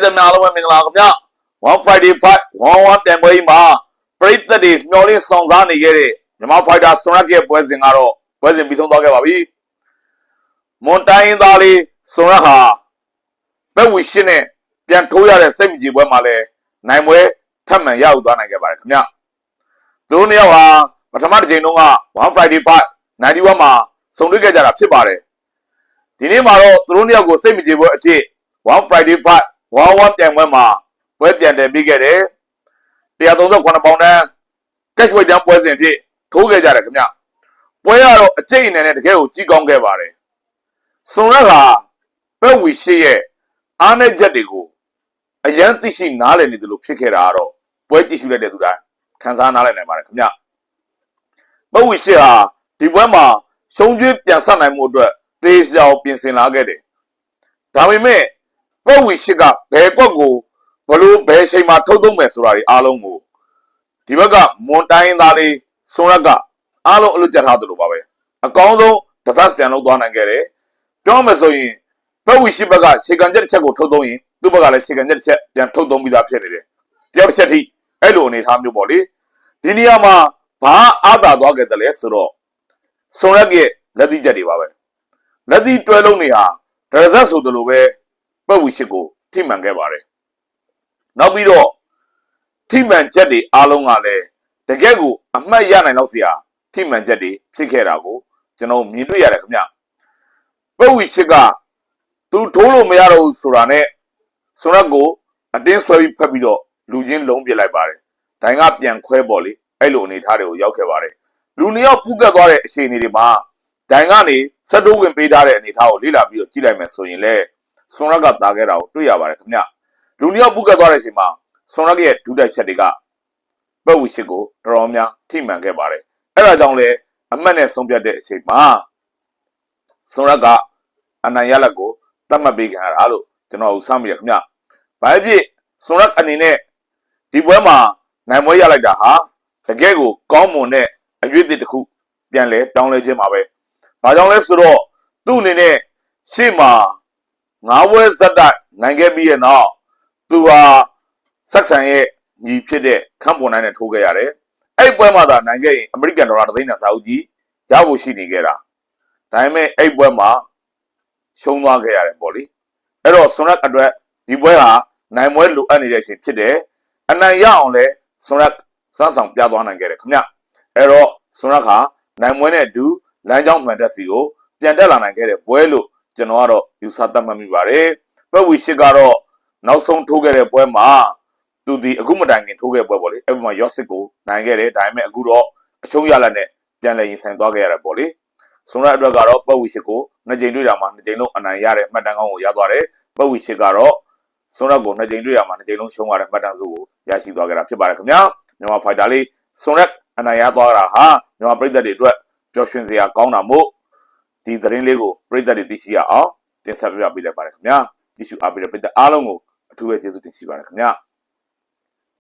ရိသတ်များအားလုံးပဲမင်္ဂလာခင်ဗျ1 Friday Fight 11တန်ပွဲကြီးမှာပရိသတ်တွေမျှော်လင့်ဆောင်စားနေခဲ့တဲ့မြန်မာဖိုက်တာဆွန်ရက်ရဲ့ပွဲစဉ်ကတော့ပွဲစဉ်ပြီးဆုံးသွားခဲ့ပါပြီမွန်တိုင်းသားလေးဆွန်ရက်ဟာဘက်ဝီရှင်းနဲ့ပြန်ထိုးရတဲ့စိတ်မကြည်ပွဲမှာလဲနိုင်ပွဲထပ်မံရယူသွားနိုင်ခဲ့ပါတယ်ခင်ဗျသူတို့နှစ်ယောက်ဟာပထမတစ်ချိန်တုန်းက1 Friday Fight 91မှာဆုံတွေ့ခဲ့ကြတာဖြစ်ပါတယ်ဒီနေ့မှာတော့သူတို့နှစ်ယောက်ကိုစိတ်မကြည်ပွဲအဖြစ်1 Friday Fight 1-1ပြိုင်ပွဲမှာပွဲပြန်တယ်ပြီးခဲ့တယ်138ပေါင်တန်း cash weight တန်းပွဲစဉ်ဖြစ်ထိုးခဲ့ကြတယ်ခင်ဗျပွဲကတော့အကျိတ်အနေနဲ့တကယ်ကိုကြီးကောင်းခဲ့ပါတယ်စွန်ရက်ဟာဘက်ဝီရှိရဲ့အားနဲ့ချက်တွေကိုအရန်သိရှိနားလည်နေတယ်လို့ဖြစ်ခဲ့တာကတော့ပွဲကြည့်ရှုလိုက်တဲ့သူတိုင်းခန်းစားနားလည်နိုင်ပါတယ်ခင်ဗျဘက်ဝီရှိဟာဒီပွဲမှာရှုံးကျွေးပြန်ဆက်နိုင်မှုအတွက်တေးရှောင်ပြင်ဆင်လာခဲ့တယ်ဒါပေမဲ့ ကွက်ဝီရှိကဘယ်ကွက်ကိုဘလို့ဘယ်ချိန်မှာထုတ်သုံးမယ်ဆိုတာဒီအားလုံးကိုဒီဘက်ကမွန်တိုင်းသားလေးစွန်ရက်ကအားလုံးအလွတ်ကျထားသလိုပါပဲအကောင်းဆုံး defense ပြန်လုပ်သွားနိုင်ခဲ့တယ်ပြောမယ်ဆိုရင်ဘက်ဝီရှိဘက်ကရှေကန်ချက်တစ်ချက်ကိုထုတ်သုံးရင်သူ့ဘက်ကလည်းရှေကန်ချက်တစ်ချက်ပြန်ထုတ်သုံးပြီးသားဖြစ်နေတယ်တယောက်တစ်ချက်ထိအဲ့လိုအနေထားမျိုးပေါ့လေဒီနေရာမှာဘာအားသာသွားခဲ့တယ်လဲဆိုတော့စွန်ရက်ရဲ့လက်သီးချက်တွေပါပဲလက်သီးတွဲလုံးတွေဟာဒရဇက်ဆိုသလိုပဲ ပတ်ဝီရှိကိုထိမှန်ခဲ့ပါတယ်နောက်ပြီးတော့ထိမှန်ချက်တွေအားလုံးကလည်းတကယ့်ကိုအမှတ်ရနိုင်တော့စရာထိမှန်ချက်တွေဖြစ်ခဲ့တာကိုကျွန်တော်မြင်တွေ့ရတယ်ခင်ဗျပတ်ဝီရှိကသူထိုးလို့မရတော့ဘူးဆိုတာနဲ့ဆိုရက်ကိုအတင်းဆွဲပြီးဖက်ပြီးတော့လူချင်းလုံးပြစ်လိုက်ပါတယ်ဒိုင်ကပြန်ခွဲပေါ်လေအဲ့လိုအနေထားတွေကိုရောက်ခဲ့ပါတယ်လူနှစ်ယောက်ပူကတ်သွားတဲ့အခြေအနေတွေမှာဒိုင်ကနေစက်တိုးဝင်ပေးထားတဲ့အနေထားကိုလေ့လာပြီးတော့ကြည့်လိုက်မယ်ဆိုရင်လည်း ဆွန်ရက်ကတာခဲ့တာကိုတွေ့ရပါတယ်ခင်ဗျလူနှစ်ယောက်ပုကတ်သွားတဲ့အချိန်မှာဆွန်ရက်ရဲ့ဒုတိုက်ချက်တွေကပတ်ဝီရှိကိုတော်တော်များထိမှန်ခဲ့ပါတယ်အဲ့ဒါကြောင့်လေအမှတ်နဲ့ဆုံးဖြတ်တဲ့အချိန်မှာဆွန်ရက်ကအနိုင်ရလက်ကိုတတ်မှတ်ပေးခံရတာလို့ကျွန်တော်ဦးဆမ်းမိရခင်ဗျဘာဖြစ်ဆွန်ရက်အနေနဲ့ဒီပွဲမှာနိုင်ပွဲရလိုက်တာဟာတကယ်ကိုကောင်းမွန်တဲ့အရွေးတစ်ခုပြန်လဲတောင်းလဲခြင်းပါပဲ။ဘာကြောင့်လဲဆိုတော့သူ့အနေနဲ့ရှေ့မှာ ငါးဝဲဇက်တိုက်နိုင်ခဲ့ပြီးရဲ့နောက်သူဟာဆက်ဆန်ရဲ့ညီဖြစ်တဲ့ခန့်ပေါ်နိုင်နဲ့ထိုးခဲ့ရတယ်။အဲ့ပွဲမှာသာနိုင်ခဲ့ရင်အမေရိကန်ဒေါ်လာတစ်သိန်းနဲ့စာအုပ်ကြီးရဖို့ရှိနေခဲ့တာ။ဒါပေမဲ့အဲ့ပွဲမှာရှုံးသွားခဲ့ရတယ်ပေါ့လေ။အဲ့တော့ဆွန်ရက်အတွက်ဒီပွဲဟာနိုင်ပွဲလိုအပ်နေတဲ့အချိန်ဖြစ်တယ်။အနိုင်ရအောင်လဲဆွန်ရက်စွမ်းဆောင်ပြသွားနိုင်ခဲ့တယ်ခင်ဗျ။အဲ့တော့ဆွန်ရက်ဟာနိုင်ပွဲနဲ့အတူလမ်းကြောင်းမှန်တက်စီကိုပြန်တက်လာနိုင်ခဲ့တဲ့ပွဲလို့ ကျွန်တော်ကတော့ယူဆတတ်မှတ်မိပါတယ်။ဘက်ဝီရှိကတော့နောက်ဆုံးထိုးခဲ့တဲ့ပွဲမှာသူဒီအခုမတိုင်ခင်ထိုးခဲ့ပွဲပေါ့လေ။အဲ့ဒီမှာရော့စစ်ကိုနိုင်ခဲ့တယ်။ဒါပေမဲ့အခုတော့အချုံးရလက်နဲ့ပြန်လည်ရင်ဆိုင်သွားခဲ့ရတာပေါ့လေ။ဆုံးရအတွက်ကတော့ဘက်ဝီရှိကိုနှစ်ကြိမ်တွေ့တာမှာနှစ်ကြိမ်လုံးအနိုင်ရတဲ့မှတ်တမ်းကောင်းကိုရသွားတယ်။ဘက်ဝီရှိကတော့ဆုံးရကိုနှစ်ကြိမ်တွေ့ရမှာနှစ်ကြိမ်လုံးရှုံးရတဲ့မှတ်တမ်းစုကိုရရှိသွားခဲ့တာဖြစ်ပါတယ်ခင်ဗျာ။မြန်မာဖိုက်တာလေးဆုံးရအနိုင်ရသွားတာဟာမြန်မာပြည်သက်တွေအတွက်ပျော်ရွှင်စရာကောင်းတာမို့ ဒီသတင်းလေးကိုပြည်သက်တွေသိရှိရအောင်တင်ဆက်ပြပေးလိုက်ပါတယ်ခင်ဗျာကြည့်ရှုအားပေးတဲ့ပြည်သက်အားလုံးကိုအထူးပဲကျေးဇူးတင်ရှိပါတယ်ခင်ဗျာ